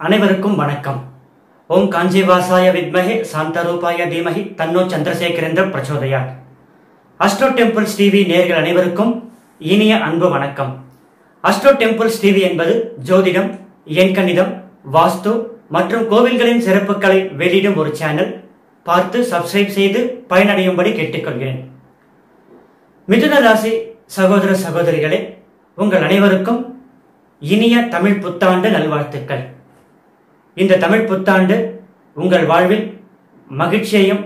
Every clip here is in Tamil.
அனைவருக்கும் வணக்கம். ஓம் காஞ்சிவாசாய வித்மஹே சாந்தரூபாய தீமகி தன்னோ சந்திரசேகரேந்திர பிரச்சோதயா அஸ்ட்ரோ டெம்பிள்ஸ் டிவி நேர்கள் அனைவருக்கும் இனிய அன்பு வணக்கம். அஸ்ட்ரோ டெம்பிள்ஸ் டிவி என்பது ஜோதிடம் எண்கணிதம் வாஸ்து மற்றும் கோவில்களின் சிறப்புகளை வெளியிடும் ஒரு சேனல். பார்த்து சப்ஸ்கிரைப் செய்து பயனடையும்படி கேட்டுக்கொள்கிறேன். மிதுன ராசி சகோதர சகோதரிகளே உங்கள் அனைவருக்கும் இனிய தமிழ் புத்தாண்டு நல்வாழ்த்துக்கள். இந்த தமிழ் புத்தாண்டு உங்கள் வாழ்வில் மகிழ்ச்சியையும்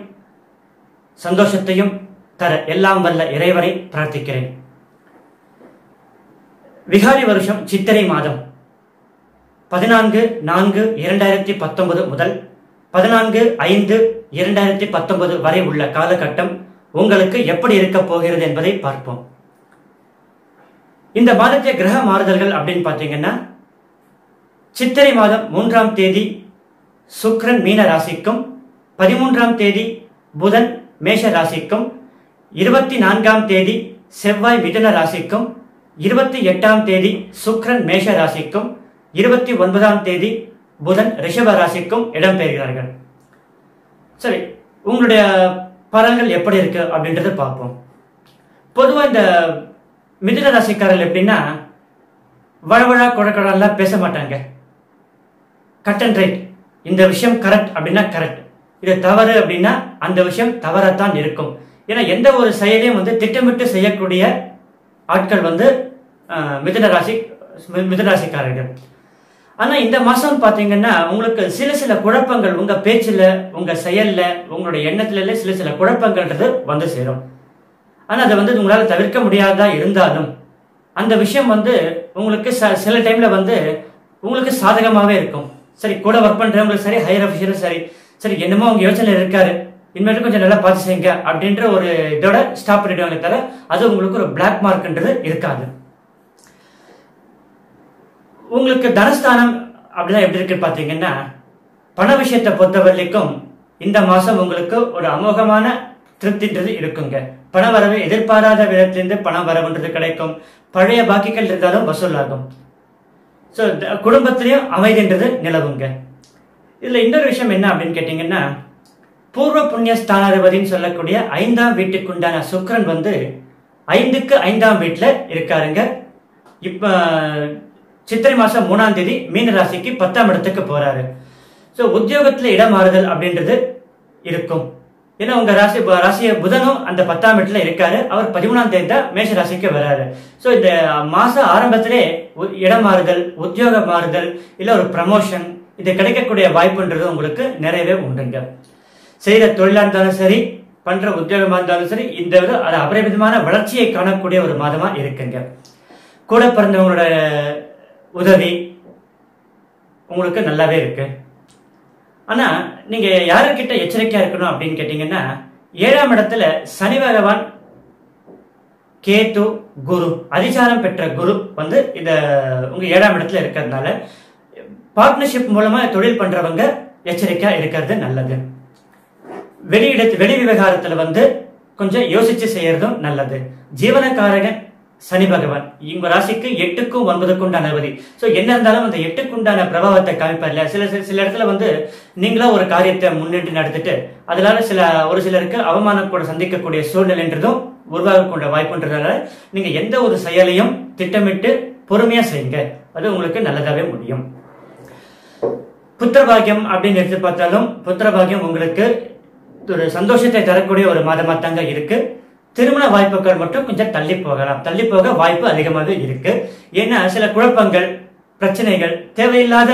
சந்தோஷத்தையும் தர எல்லாம் வல்ல இறைவனை பிரார்த்திக்கிறேன். விகாரி வருஷம் சித்திரை மாதம் பதினான்கு நான்கு இரண்டாயிரத்தி பத்தொன்பது முதல் பதினான்கு ஐந்து இரண்டாயிரத்தி பத்தொன்பது வரை உள்ள காலகட்டம் உங்களுக்கு எப்படி இருக்க போகிறது என்பதை பார்ப்போம். இந்த மாதத்திய கிரக மாறுதல்கள் அப்படின்னு பார்த்தீங்கன்னா சித்திரை மாதம் மூன்றாம் தேதி சுக்ரன் மீன ராசிக்கும் பதிமூன்றாம் தேதி புதன் மேஷ ராசிக்கும் இருபத்தி நான்காம் தேதி செவ்வாய் மிதுன ராசிக்கும் இருபத்தி எட்டாம் தேதி சுக்ரன் மேஷ ராசிக்கும் இருபத்தி ஒன்பதாம் தேதி புதன் ரிஷப ராசிக்கும் இடம்பெறுகிறார்கள் சரி உங்களுடைய பலன்கள் எப்படி இருக்கு அப்படின்றத பார்ப்போம். பொதுவாக இந்த மிதுன ராசிக்காரர்கள் எப்படின்னா வழவழா குழக்கடெல்லாம் பேச மாட்டாங்க. கட் அண்ட் ரைட் இந்த விஷயம் கரெக்ட் அப்படின்னா கரெக்ட் இது தவறு அப்படின்னா அந்த விஷயம் தவறத்தான் இருக்கும். ஏன்னா எந்த ஒரு செயலையும் வந்து திட்டமிட்டு செய்யக்கூடிய ஆட்கள் வந்து அஹ், ராசி மிதுன ராசிக்காரர்கள். இந்த மாதம் பார்த்தீங்கன்னா உங்களுக்கு சில சில குழப்பங்கள் உங்கள் பேச்சில் உங்கள் செயலில் உங்களுடைய எண்ணத்துல சில சில குழப்பங்கள்ன்றது வந்து சேரும். ஆனால் அதை வந்து உங்களால் தவிர்க்க முடியாததா இருந்தாலும் அந்த விஷயம் வந்து உங்களுக்கு ச- சில டைமில் வந்து உங்களுக்கு சாதகமாகவே இருக்கும். சரி கூட ஒர்க் பண்றவங்களுக்கு சரி ஹையர் அஃபிஷியலும் சரி. சரி என்னமோ அவங்க யோசனை இருக்காரு. இனிமேட்டு கொஞ்சம் நல்லா பார்த்து செய்யுங்க அப்படின்ற ஒரு இதோட ஸ்டாப் பண்ணிடுவாங்க தவிர அது உங்களுக்கு ஒரு பிளாக் மார்க்ன்றது இருக்காது. உங்களுக்கு தனஸ்தானம் அப்படிதான் எப்படி இருக்கு பாத்தீங்கன்னா பண விஷயத்தை பொறுத்த வரைக்கும் இந்த மாசம் உங்களுக்கு ஒரு அமோகமான திருப்தின்றது இருக்குங்க. பண வரவு எதிர்பாராத விதத்திலிருந்து பணம் வரவுன்றது கிடைக்கும். பழைய பாக்கிகள் இருந்தாலும் வசூலாகும் ஸோ குடும்பத்திலையும் அமைதின்றது நிலவுங்க. இதுல இன்னொரு விஷயம் என்ன அப்படின்னு கேட்டீங்கன்னா பூர்வ புண்ணிய ஸ்தானாதிபதினு சொல்லக்கூடிய ஐந்தாம் வீட்டுக்குண்டான சுக்கிரன் வந்து ஐந்துக்கு ஐந்தாம் வீட்டுல இருக்காருங்க. இப்ப சித்திரை மாசம் மூணாம் தேதி மீன ராசிக்கு பத்தாம் இடத்துக்கு போறாரு. ஸோ உத்தியோகத்துல இடமாறுதல் அப்படின்றது இருக்கும். ஏன்னா உங்க ராசி ராசிய புதனும் அந்த பத்தாம் இடத்துல இருக்காரு. அவர் பதிமூணாம் தேதி தான் மேஷ ராசிக்கு வராரு. ஸோ இந்த மாச ஆரம்பத்திலே உ- இடம் மாறுதல் உத்தியோக மாறுதல் இல்ல ஒரு ப்ரமோஷன் இது கிடைக்கக்கூடிய வாய்ப்புன்றது உங்களுக்கு நிறையவே உண்டுங்க. செய்யற தொழிலா இருந்தாலும் சரி பண்ற உத்தியோகமா இருந்தாலும் சரி இந்த அது அபரிமிதமான வளர்ச்சியை காணக்கூடிய ஒரு மாதமா இருக்குங்க. கூட பிறந்தவங்களோட உதவி உங்களுக்கு நல்லாவே இருக்கு. ஆனா நீங்க யாருக்கிட்ட எச்சரிக்கையா இருக்கணும் அப்படின்னு கேட்டீங்கன்னா ஏழாம் இடத்துல சனி பகவான் கேத்து குரு அதிசாரம் பெற்ற குரு வந்து இந்த உங்க ஏழாம் இடத்துல இருக்கிறதுனால பார்ட்னர்ஷிப் மூலமா தொழில் பண்றவங்க எச்சரிக்கையா இருக்கிறது நல்லது. வெளியிடத்து வெளி விவகாரத்துல வந்து கொஞ்சம் யோசிச்சு செய்யறதும் நல்லது. ஜீவனக்காரகன் சனி பகவான் உங்க ராசிக்கு எட்டுக்கும் ஒன்பதுக்கும் உண்டான அதிபதி. ஸோ என்ன இருந்தாலும் அந்த எட்டுக்கு உண்டான பிரபாவத்தை காமிப்பார்ல. சில சில சில இடத்துல வந்து நீங்களா ஒரு காரியத்தை முன்னிட்டு நடத்திட்டு அதனால சில ஒரு சிலருக்கு அவமானம் கூட சந்திக்கக்கூடிய சூழ்நிலைன்றதும் உருவாகக்கூடிய வாய்ப்புன்றதால நீங்க எந்த ஒரு செயலையும் திட்டமிட்டு பொறுமையா செய்யுங்க. அது உங்களுக்கு நல்லதாவே முடியும். புத்திரபாகியம் அப்படின்னு எடுத்து பார்த்தாலும் புத்திரபாகியம் உங்களுக்கு ஒரு சந்தோஷத்தை தரக்கூடிய ஒரு மாதமா தாங்க இருக்கு. திருமண வாய்ப்புகள் மட்டும் கொஞ்சம் தள்ளி போகலாம். தள்ளி போக வாய்ப்பு அதிகமாக இருக்கு. ஏன்னா சில குழப்பங்கள் பிரச்சனைகள் தேவையில்லாத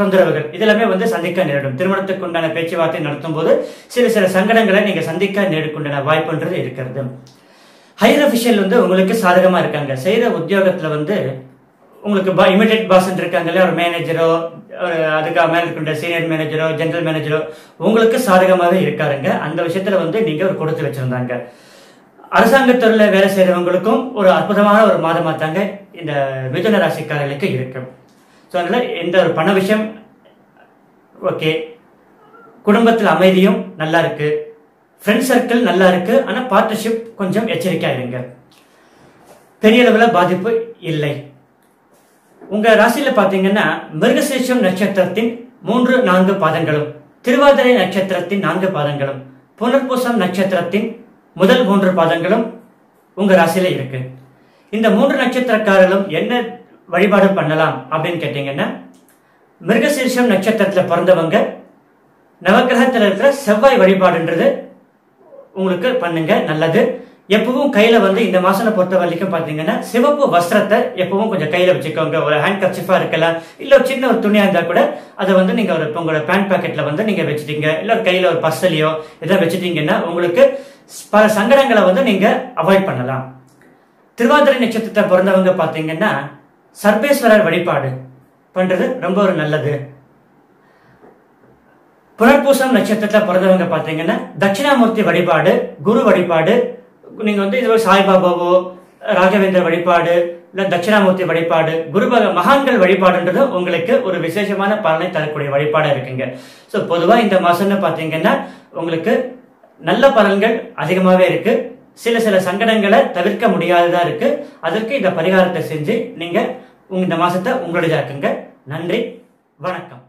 தொந்தரவுகள் இதெல்லாமே வந்து சந்திக்க நேரிடும். திருமணத்துக்கு உண்டான பேச்சுவார்த்தை நடத்தும் போது சில சில சங்கடங்களை நீங்க சந்திக்க நேரிடுக்குண்டான வாய்ப்புன்றது இருக்கிறது. ஹையர் அஃபிஷியல் வந்து உங்களுக்கு சாதகமா இருக்காங்க. செய்யற உத்தியோகத்துல வந்து உங்களுக்கு இமிடியட் பாஸ் இருக்காங்கல்ல ஒரு மேனேஜரோ ஒரு அதுக்கு மேல இருக்கின்ற சீனியர் மேனேஜரோ ஜென்ரல் மேனேஜரோ உங்களுக்கு சாதகமாகவே இருக்காருங்க. அந்த விஷயத்துல வந்து நீங்க ஒரு கொடுத்து வச்சிருந்தாங்க. அரசாங்கத்துறையில வேலை செய்யறவங்களுக்கும் ஒரு அற்புதமான ஒரு மாதமா தாங்க இந்த மிதுன ராசிக்காரர்களுக்கு இருக்கும். ஸோ அதனால எந்த ஒரு பண விஷயம் ஓகே குடும்பத்தில் அமைதியும் நல்லா இருக்கு. ஃப்ரெண்ட் சர்க்கிள் நல்லா இருக்கு. ஆனால் பார்ட்னர்ஷிப் கொஞ்சம் எச்சரிக்கையாக இருங்க. பெரிய அளவில் பாதிப்பு இல்லை. உங்க ராசியில் பார்த்தீங்கன்னா மிருகசேஷம் நட்சத்திரத்தின் மூன்று நான்கு பாதங்களும் திருவாதிரை நட்சத்திரத்தின் நான்கு பாதங்களும் புனர்பூசம் நட்சத்திரத்தின் முதல் மூன்று பாதங்களும் உங்க ராசியில இருக்கு. இந்த மூன்று நட்சத்திரக்காரர்களும் என்ன வழிபாடு பண்ணலாம் அப்படின்னு கேட்டீங்கன்னா மிருகசீர்ஷம் நட்சத்திரத்துல பிறந்தவங்க நவக்கிரகத்தில் இருக்கிற செவ்வாய் வழிபாடுன்றது உங்களுக்கு பண்ணுங்க நல்லது. எப்பவும் கையில வந்து இந்த மாசனை பொறுத்த வரைக்கும் பாத்தீங்கன்னா சிவப்பு வஸ்திரத்தை எப்பவும் கொஞ்சம் கையில வச்சுக்கோங்க. ஒரு ஹேண்ட் கர்ச்சிஃபா இருக்கலாம் இல்ல ஒரு சின்ன ஒரு துணியா இருந்தா கூட அதை வந்து நீங்க ஒரு உங்களோட பேண்ட் பாக்கெட்ல வந்து நீங்க வச்சுட்டீங்க. இல்ல ஒரு கையில ஒரு பர்சலையோ இதை வச்சுட்டீங்கன்னா உங்களுக்கு பல சங்கடங்களை வந்து நீங்க அவாய்ட் பண்ணலாம். திருவாதிரை நட்சத்திரத்தை பிறந்தவங்க பார்த்தீங்கன்னா சர்வேஸ்வரர் வழிபாடு பண்றது ரொம்ப ஒரு நல்லது. புனர்பூசம் நட்சத்திரத்தில் பிறந்தவங்க பார்த்தீங்கன்னா தட்சிணாமூர்த்தி வழிபாடு குரு வழிபாடு நீங்கள் வந்து இது சாய்பாபாவோ ராகவேந்திர வழிபாடு இல்லை தட்சிணாமூர்த்தி வழிபாடு குருபக மகான்கள் வழிபாடுன்றது உங்களுக்கு ஒரு விசேஷமான பலனை தரக்கூடிய வழிபாடாக இருக்குங்க. ஸோ பொதுவாக இந்த மாசம்னு பார்த்தீங்கன்னா உங்களுக்கு நல்ல பலன்கள் அதிகமாகவே இருக்கு. சில சில சங்கடங்களை தவிர்க்க முடியாததா இருக்கு. அதற்கு இந்த பரிகாரத்தை செஞ்சு நீங்க இந்த மாசத்தை உங்களுடையதாக்குங்க. நன்றி. வணக்கம்.